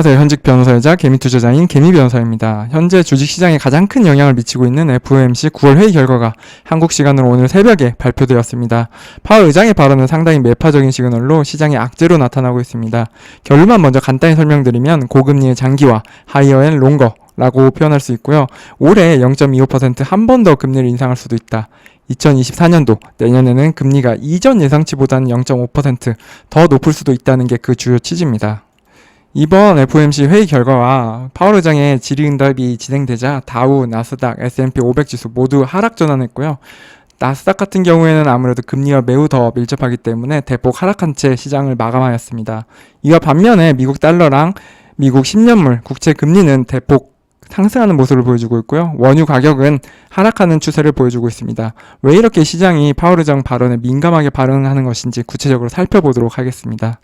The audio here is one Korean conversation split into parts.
안녕하세요. 현직 변호사이자 개미 투자자인 개미 변호사입니다. 현재 주식시장에 가장 큰 영향을 미치고 있는 FOMC 9월 회의 결과가 한국 시간으로 오늘 새벽에 발표되었습니다. 파월 의장의 발언은 상당히 매파적인 시그널로 시장의 악재로 나타나고 있습니다. 결론만 먼저 간단히 설명드리면 고금리의 장기화, 하이어 앤 롱거 라고 표현할 수 있고요. 올해 0.25%한 번 더 금리를 인상할 수도 있다. 2024년도 내년에는 금리가 이전 예상치보다는 0.5%더 높을 수도 있다는 게 그 주요 취지입니다. 이번 FOMC 회의 결과와 파월 의장의 질의응답이 진행되자 다우, 나스닥, S&P 500 지수 모두 하락 전환했고요. 나스닥 같은 경우에는 아무래도 금리와 매우 더 밀접하기 때문에 대폭 하락한 채 시장을 마감하였습니다. 이와 반면에 미국 달러랑 미국 10년물 국채 금리는 대폭 상승하는 모습을 보여주고 있고요. 원유 가격은 하락하는 추세를 보여주고 있습니다. 왜 이렇게 시장이 파월 의장 발언에 민감하게 반응하는 것인지 구체적으로 살펴보도록 하겠습니다.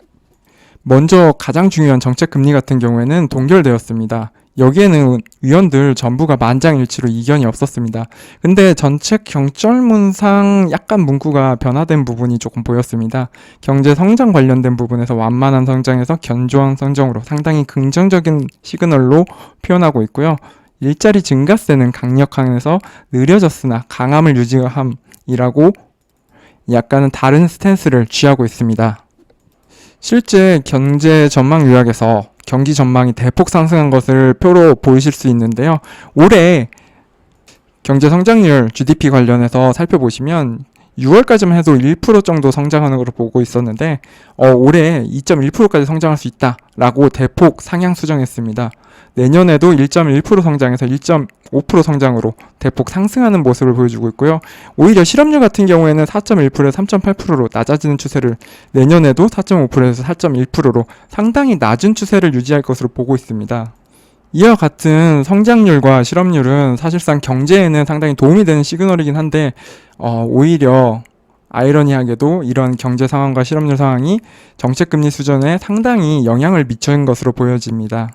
먼저 가장 중요한 정책 금리 같은 경우에는 동결되었습니다. 여기에는 위원들 전부가 만장일치로 이견이 없었습니다. 근데 전체 경절문상 약간 문구가 변화된 부분이 조금 보였습니다. 경제 성장 관련된 부분에서 완만한 성장에서 견조한 성장으로 상당히 긍정적인 시그널로 표현하고 있고요. 일자리 증가세는 강력함에서 느려졌으나 강함을 유지함이라고 약간은 다른 스탠스를 취하고 있습니다. 실제 경제 전망 요약에서 경기 전망이 대폭 상승한 것을 표로 보이실 수 있는데요. 올해 경제 성장률 GDP 관련해서 살펴보시면 6월까지만 해도 1% 정도 성장하는 것으로 보고 있었는데 어, 올해 2.1%까지 성장할 수 있다라고 대폭 상향 수정했습니다. 내년에도 1.1% 성장해서 1.5% 성장으로 대폭 상승하는 모습을 보여주고 있고요. 오히려 실업률 같은 경우에는 4.1%에서 3.8%로 낮아지는 추세를 내년에도 4.5%에서 4.1%로 상당히 낮은 추세를 유지할 것으로 보고 있습니다. 이와 같은 성장률과 실업률은 사실상 경제에는 상당히 도움이 되는 시그널이긴 한데 어, 오히려 아이러니하게도 이런 경제 상황과 실업률 상황이 정책 금리 수준에 상당히 영향을 미친 것으로 보여집니다.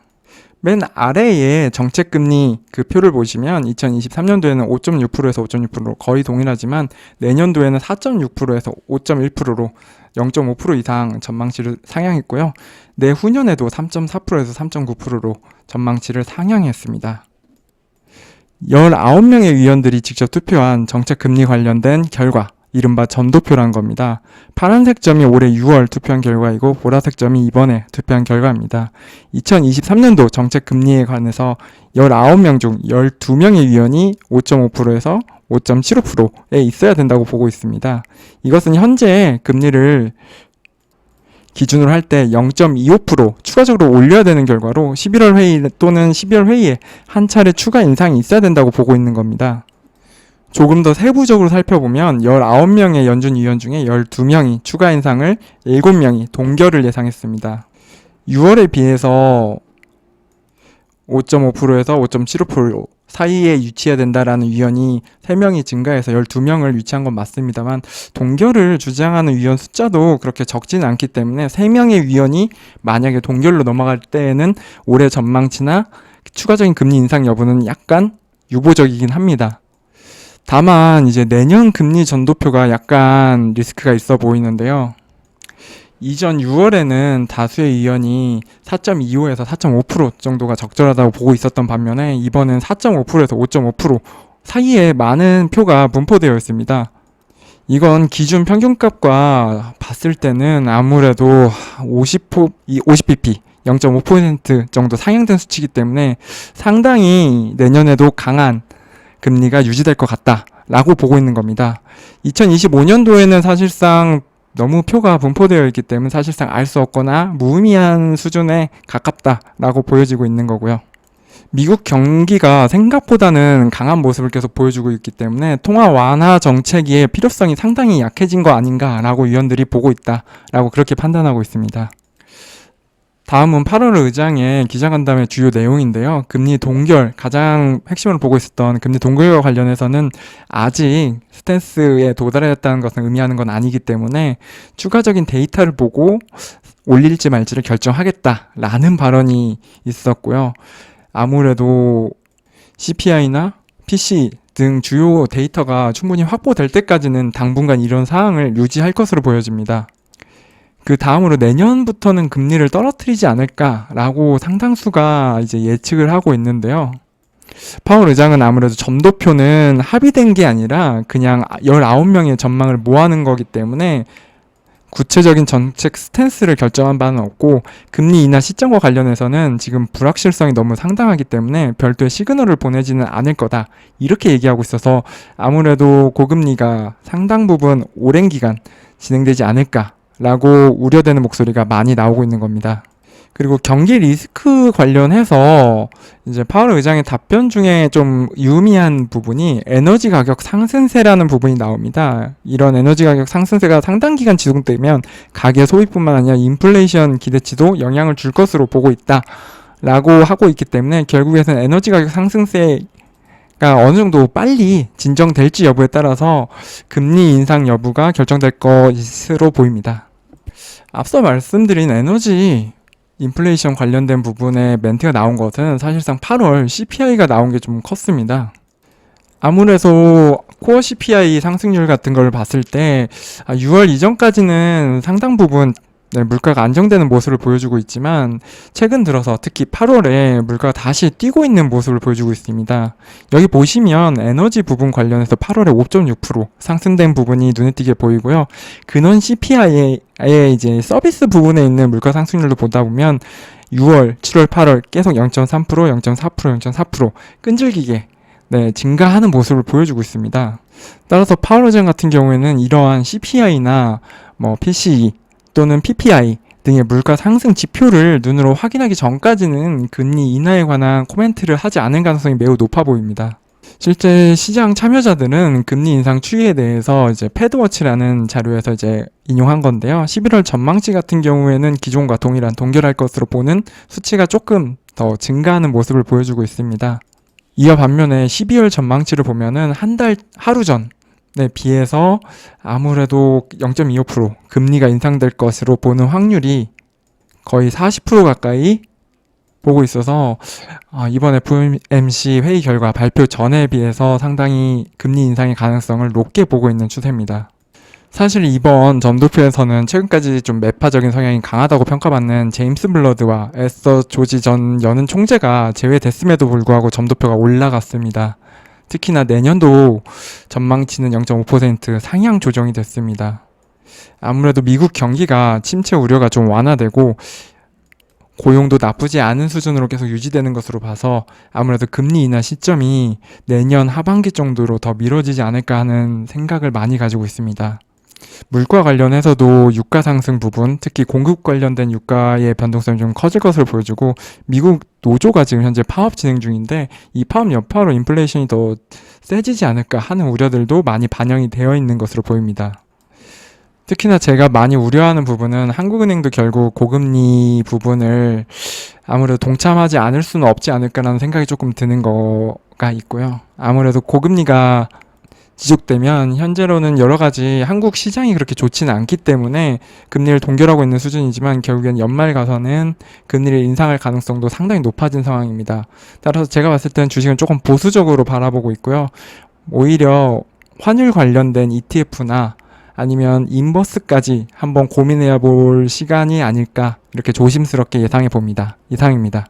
맨 아래에 정책 금리 그 표를 보시면 2023년도에는 5.6%에서 5.6%로 거의 동일하지만 내년도에는 4.6%에서 5.1%로 0.5% 이상 전망치를 상향했고요. 내후년에도 3.4%에서 3.9%로 전망치를 상향했습니다. 19명의 위원들이 직접 투표한 정책 금리 관련된 결과 이른바 전도표란 겁니다. 파란색 점이 올해 6월 투표한 결과이고 보라색 점이 이번에 투표한 결과입니다. 2023년도 정책 금리에 관해서 19명 중 12명의 위원이 5.5%에서 5.75%에 있어야 된다고 보고 있습니다. 이것은 현재 금리를 기준으로 할 때 0.25% 추가적으로 올려야 되는 결과로 11월 회의 또는 12월 회의에 한 차례 추가 인상이 있어야 된다고 보고 있는 겁니다. 조금 더 세부적으로 살펴보면 19명의 연준 위원 중에 12명이 추가 인상을 7명이 동결을 예상했습니다. 6월에 비해서 5.5%에서 5.75% 사이에 유치해야 된다라는 위원이 3명이 증가해서 12명을 유치한 건 맞습니다만 동결을 주장하는 위원 숫자도 그렇게 적지는 않기 때문에 3명의 위원이 만약에 동결로 넘어갈 때에는 올해 전망치나 추가적인 금리 인상 여부는 약간 유보적이긴 합니다. 다만 이제 내년 금리 전도표가 약간 리스크가 있어 보이는데요. 이전 6월에는 다수의 의원이 4.25에서 4.5% 정도가 적절하다고 보고 있었던 반면에 이번엔 4.5%에서 5.5% 사이에 많은 표가 분포되어 있습니다. 이건 기준 평균값과 봤을 때는 아무래도 50포, 50pp 0.5% 정도 상향된 수치이기 때문에 상당히 내년에도 강한 금리가 유지될 것 같다 라고 보고 있는 겁니다. 2025년도에는 사실상 너무 표가 분포되어 있기 때문에 사실상 알 수 없거나 무의미한 수준에 가깝다라고 보여지고 있는 거고요. 미국 경기가 생각보다는 강한 모습을 계속 보여주고 있기 때문에 통화 완화 정책의 필요성이 상당히 약해진 거 아닌가라고 위원들이 보고 있다라고 그렇게 판단하고 있습니다. 다음은 8월 의장의 기자간담회 주요 내용인데요. 금리 동결, 가장 핵심으로 보고 있었던 금리 동결과 관련해서는 아직 스탠스에 도달했다는 것은 의미하는 건 아니기 때문에 추가적인 데이터를 보고 올릴지 말지를 결정하겠다라는 발언이 있었고요. 아무래도 CPI나 PC 등 주요 데이터가 충분히 확보될 때까지는 당분간 이런 상황을 유지할 것으로 보여집니다. 그 다음으로 내년부터는 금리를 떨어뜨리지 않을까라고 상당수가 이제 예측을 하고 있는데요. 파월 의장은 아무래도 점도표는 합의된 게 아니라 그냥 19명의 전망을 모아는 거기 때문에 구체적인 정책 스탠스를 결정한 바는 없고 금리 인하 시점과 관련해서는 지금 불확실성이 너무 상당하기 때문에 별도의 시그널을 보내지는 않을 거다. 이렇게 얘기하고 있어서 아무래도 고금리가 상당 부분 오랜 기간 진행되지 않을까 라고 우려되는 목소리가 많이 나오고 있는 겁니다. 그리고 경기 리스크 관련해서 이제 파월 의장의 답변 중에 좀 유의미한 부분이 에너지 가격 상승세라는 부분이 나옵니다. 이런 에너지 가격 상승세가 상당 기간 지속되면 가계 소비뿐만 아니라 인플레이션 기대치도 영향을 줄 것으로 보고 있다. 라고 하고 있기 때문에 결국에는 에너지 가격 상승세 가 어느 정도 빨리 진정될지 여부에 따라서 금리 인상 여부가 결정될 것으로 보입니다. 앞서 말씀드린 에너지 인플레이션 관련된 부분에 멘트가 나온 것은 사실상 8월 CPI가 나온 게 좀 컸습니다. 아무래도 코어 CPI 상승률 같은 걸 봤을 때 6월 이전까지는 상당 부분 네, 물가가 안정되는 모습을 보여주고 있지만 최근 들어서 특히 8월에 물가가 다시 뛰고 있는 모습을 보여주고 있습니다. 여기 보시면 에너지 부분 관련해서 8월에 5.6% 상승된 부분이 눈에 띄게 보이고요. 근원 CPI의 이제 서비스 부분에 있는 물가 상승률도 보다 보면 6월, 7월, 8월 계속 0.3%, 0.4%, 0.4% 끈질기게 네, 증가하는 모습을 보여주고 있습니다. 따라서 파월전 같은 경우에는 이러한 CPI나 뭐 PCE 또는 PPI 등의 물가 상승 지표를 눈으로 확인하기 전까지는 금리 인하에 관한 코멘트를 하지 않을 가능성이 매우 높아 보입니다. 실제 시장 참여자들은 금리 인상 추이에 대해서 이제 패드워치라는 자료에서 이제 인용한 건데요. 11월 전망치 같은 경우에는 기존과 동일한 동결할 것으로 보는 수치가 조금 더 증가하는 모습을 보여주고 있습니다. 이어 반면에 12월 전망치를 보면은 한 달 하루 전 네, 비해서 아무래도 0.25% 금리가 인상될 것으로 보는 확률이 거의 40% 가까이 보고 있어서 아, 이번 FOMC 회의 결과 발표 전에 비해서 상당히 금리 인상의 가능성을 높게 보고 있는 추세입니다. 사실 이번 점도표에서는 최근까지 좀 매파적인 성향이 강하다고 평가받는 제임스 블러드와 에서 조지 전 연은 총재가 제외됐음에도 불구하고 점도표가 올라갔습니다. 특히나 내년도 전망치는 0.5% 상향 조정이 됐습니다. 아무래도 미국 경기가 침체 우려가 좀 완화되고 고용도 나쁘지 않은 수준으로 계속 유지되는 것으로 봐서 아무래도 금리 인하 시점이 내년 하반기 정도로 더 미뤄지지 않을까 하는 생각을 많이 가지고 있습니다. 물가 관련해서도 유가 상승 부분, 특히 공급 관련된 유가의 변동성이 좀 커질 것으로 보여주고 미국 노조가 지금 현재 파업 진행 중인데 이 파업 여파로 인플레이션이 더 세지지 않을까 하는 우려들도 많이 반영이 되어 있는 것으로 보입니다. 특히나 제가 많이 우려하는 부분은 한국은행도 결국 고금리 부분을 아무래도 동참하지 않을 수는 없지 않을까라는 생각이 조금 드는 거가 있고요. 아무래도 고금리가 지속되면 현재로는 여러 가지 한국 시장이 그렇게 좋지는 않기 때문에 금리를 동결하고 있는 수준이지만 결국엔 연말 가서는 금리를 인상할 가능성도 상당히 높아진 상황입니다. 따라서 제가 봤을 때는 주식은 조금 보수적으로 바라보고 있고요. 오히려 환율 관련된 ETF나 아니면 인버스까지 한번 고민해 볼 시간이 아닐까 이렇게 조심스럽게 예상해 봅니다. 이상입니다.